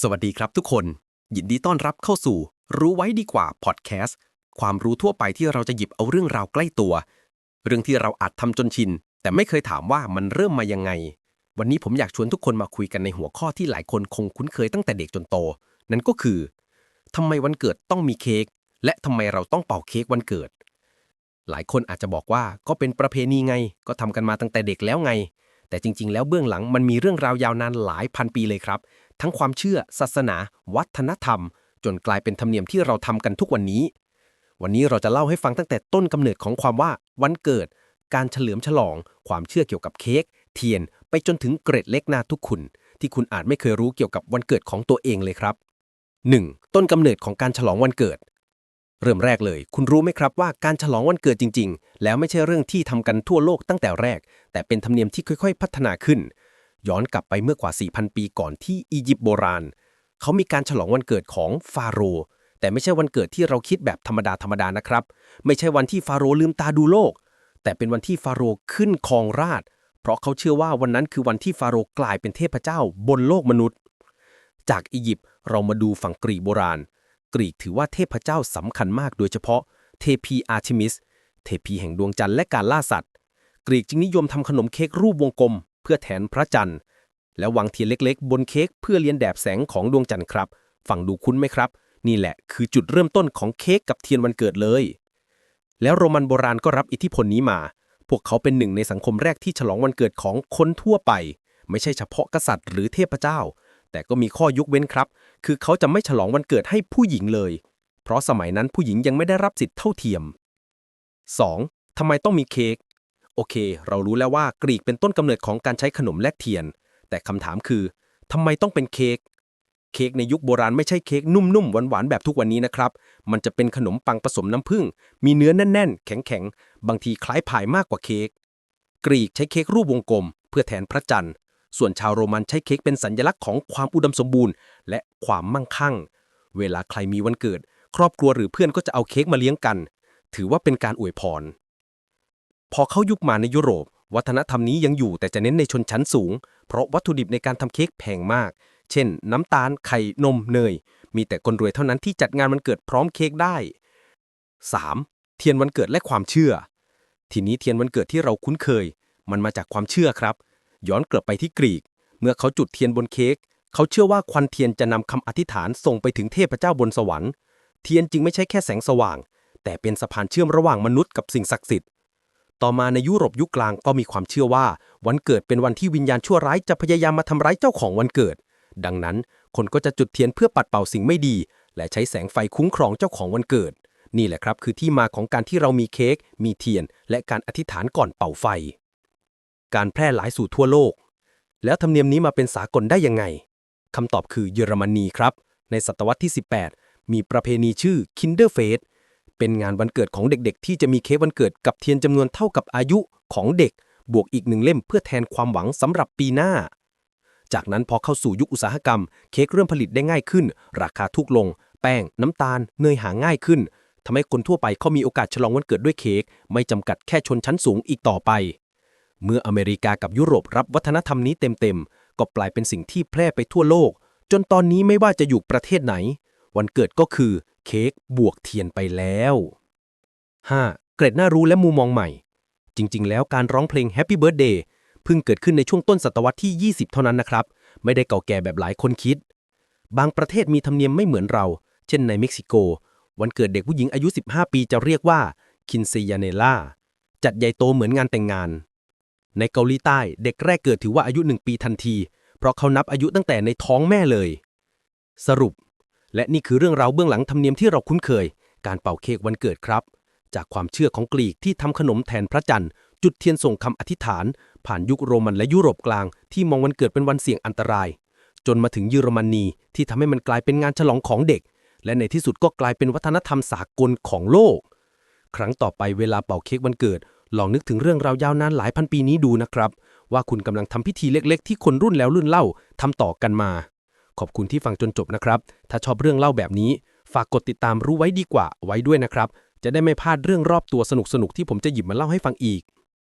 สวัสดีครับทุกคน ยินดีต้อนรับเข้าสู่ รู้ไว้ดีกว่าพอดแคสต์ความรู้ทั่วไปที่เราจะหยิบเอาเรื่องราวใกล้ตัว เรื่องที่เราอาจทำจนชิน แต่ไม่เคยถามว่ามันเริ่มมายังไง วันนี้ผมอยากชวนทุกคนมาคุยกันในหัวข้อที่หลายคนคงคุ้นเคยตั้งแต่เด็กจนโต นั่นก็คือทำไมวันเกิดต้องมีเค้กและทำไมเราต้องเป่าเค้กวันเกิด หลายคนอาจจะบอกว่าก็เป็นประเพณีไง ก็ทำกันมาตั้งแต่เด็กแล้วไงแต่จริง ๆ แล้วเบื้องหลังมันมีเรื่องราวยาวนานหลายพันปีเลยครับ ทั้งความเชื่อ ศาสนา วัฒนธรรม จนกลายเป็นธรรมเนียมที่เราทำกันทุกวันนี้ วันนี้เราจะเล่าให้ฟังตั้งแต่ต้นกำเนิดของความว่าวันเกิด การเฉลิมฉลอง ความเชื่อเกี่ยวกับเค้กเทียน ไปจนถึงเกร็ดเล็กนาทุกคุณ ที่คุณอาจไม่เคยรู้เกี่ยวกับวันเกิดของตัวเองเลยครับ 1. ต้นกำเนิดของการฉลองวันเกิด เริ่มแรกเลย คุณรู้ไหมครับว่าการฉลองวันเกิดจริง ๆ แล้วไม่ใช่เรื่องที่ทำกันทั่วโลกตั้งแต่แรก แต่เป็นธรรมเนียมที่ค่อย ๆ พัฒนาขึ้น ย้อนกลับไปเมื่อกว่า 4,000 ปีก่อนที่อียิปต์โบราณ เขามีการฉลองวันเกิดของฟาโรห์แต่ไม่ใช่วันเกิดที่เราคิดแบบธรรมดาธรรมดานะครับ ไม่ใช่วันที่ฟาโรห์ลืมตาดูโลก แต่เป็นวันที่ฟาโรห์ขึ้นครองราช เพราะเขาเชื่อว่าวันนั้นคือวันที่ฟาโรห์กลายเป็นเทพเจ้าบนโลกมนุษย์ จากอียิปต์เรามาดูฝั่งกรีกโบราณ กรีกถือว่าเทพเจ้าสำคัญมากโดยเฉพาะเทพีอาร์เทมิส เทพีแห่งดวงจันทร์และการล่าสัตว์ กรีกจึงนิยมทำขนมเค้กรูปวงกลม เพื่อแทนพระจันทร์ และวางเทียนเล็กๆ บนเค้กเพื่อเลียนแบบแสงของดวงจันทร์ครับ ฟังดูคุ้นไหมครับ นี่แหละคือจุดเริ่มต้นของเค้กกับเทียนวันเกิดเลย แล้วโรมันโบราณก็รับอิทธิพลนี้มา พวกเขาเป็นหนึ่งในสังคมแรกที่ฉลองวันเกิดของคนทั่วไป ไม่ใช่เฉพาะกษัตริย์หรือเทพเจ้า แต่ก็มีข้อยกเว้นครับ คือเขาจะไม่ฉลองวันเกิดให้ผู้หญิงเลย เพราะสมัยนั้นผู้หญิงยังไม่ได้รับสิทธิ์เท่าเทียม 2. ทำไมต้องมีเค้ก โอเค เรารู้แล้วว่ากรีกเป็นต้นกำเนิดของการใช้ขนมแลกเทียน แต่คำถามคือทำไมต้องเป็นเค้กเค้กในยุคโบราณไม่ใช่เค้กนุ่มๆหวานๆแบบทุกวันนี้นะครับ มันจะเป็นขนมปังผสมน้ำผึ้ง มีเนื้อแน่นๆ แข็งๆ บางทีคล้ายพายมากกว่าเค้ก กรีกใช้เค้กรูปวงกลม เพื่อแทนพระจันทร์ ส่วนชาวโรมันใช้เค้กเป็นสัญลักษณ์ของความอุดมสมบูรณ์ และความมั่งคั่ง เวลาใครมีวันเกิด ครอบครัวหรือเพื่อนก็จะเอาเค้กมาเลี้ยงกัน ถือว่าเป็นการอวยพร พอเข้ายุคมาในยุโรป วัฒนธรรมนี้ยังอยู่แต่จะเน้นในชนชั้นสูง เพราะวัตถุดิบในการทำเค้กแพงมาก เช่น น้ำตาล ไข่ นม เนย มีแต่คนรวยเท่านั้นที่จัดงานวันเกิดพร้อมเค้กได้ 3. เทียนวันเกิดและความเชื่อ ทีนี้เทียนวันเกิดที่เราคุ้นเคย มันมาจากความเชื่อครับ ย้อนกลับไปที่กรีก เมื่อเขาจุดเทียนบนเค้ก เขาเชื่อว่าควันเทียนจะนำคำอธิษฐานส่งไปถึงเทพเจ้าบนสวรรค์ เทียนจึงไม่ใช่แค่แสงสว่าง แต่เป็นสะพานเชื่อมระหว่างมนุษย์กับสิ่งศักดิ์สิทธิ์ ต่อมาในยุโรปยุคกลางก็มีความเชื่อว่า วันเกิดเป็นวันที่วิญญาณชั่วร้ายจะพยายามมาทำร้ายเจ้าของวันเกิด ดังนั้นคนก็จะจุดเทียนเพื่อปัดเป่าสิ่งไม่ดี และใช้แสงไฟคุ้มครองเจ้าของวันเกิด นี่แหละครับคือที่มาของการที่เรามีเค้กมีเทียน และการอธิษฐานก่อนเป่าไฟ การแพร่หลายสู่ทั่วโลก แล้วธรรมเนียมนี้มาเป็นสากลได้ยังไงคำตอบคือเยอรมนีครับ ในศตวรรษที่ 18 มีประเพณีชื่อ Kinderfest เป็นงานวันเกิดของเด็กๆ ที่จะมีเค้กวันเกิดกับเทียนจำนวนเท่ากับอายุของเด็ก บวกอีกหนึ่งเล่มเพื่อแทนความหวังสำหรับปีหน้า จากนั้นพอเข้าสู่ยุคอุตสาหกรรม เค้กเริ่มผลิตได้ง่ายขึ้น ราคาถูกลง แป้ง น้ำตาล เนยหาง่ายขึ้นทำให้คนทั่วไปเขามีโอกาสฉลองวันเกิดด้วยเค้กไม่จำกัดแค่ชนชั้นสูงอีกต่อไป เมื่ออเมริกากับยุโรปรับวัฒนธรรมนี้เต็มๆก็กลายเป็นสิ่งที่แพร่ไปทั่วโลก จนตอนนี้ไม่ว่าจะอยู่ประเทศไหน วันเกิดก็คือเค้กบวกเทียนไปแล้ว 5. เกร็ดน่ารู้และมุมมองใหม่ จริง ๆ แล้วการร้องเพลง Happy Birthday เพิ่งเกิดขึ้นในช่วงต้นศตวรรษที่ 20 เท่านั้นนะครับ ไม่ได้เก่าแก่แบบหลายคนคิด บางประเทศมีธรรมเนียมไม่เหมือนเรา เช่นในเม็กซิโก วันเกิดเด็กผู้หญิงอายุ 15 ปีจะเรียกว่าคินเซยาเนล่าจัดใหญ่โตเหมือนงานแต่งงาน ในเกาหลีใต้เด็กแรกเกิดถือว่าอายุ 1 ปีทันที เพราะเขานับอายุตั้งแต่ในท้องแม่เลย สรุป และนี่คือเรื่องราวเบื้องหลังธรรมเนียมที่เราคุ้นเคย การเป่าเค้กวันเกิดครับ จากความเชื่อของกรีกที่ทำขนมแทนพระจันทร์ จุดเทียนส่งคำอธิษฐาน ผ่านยุคโรมันและยุโรปกลาง ที่มองวันเกิดเป็นวันเสี่ยงอันตราย จนมาถึงเยอรมนีที่ทำให้มันกลายเป็นงานฉลองของเด็ก และในที่สุดก็กลายเป็นวัฒนธรรมสากลของโลก ครั้งต่อไปเวลาเป่าเค้กวันเกิด ลองนึกถึงเรื่องราวยาวนานหลายพันปีนี้ดูนะครับ ว่าคุณกำลังทำพิธีเล็ก ๆ ที่คนรุ่นแล้วรุ่นเล่าทำต่อกันมา ขอบคุณที่ฟังจนจบนะครับ ถ้าชอบเรื่องเล่าแบบนี้ ฝากกดติดตามรู้ไว้ดีกว่าไว้ด้วยนะครับ จะได้ไม่พลาดเรื่องรอบตัวสนุกๆที่ผมจะหยิบมาเล่าให้ฟังอีก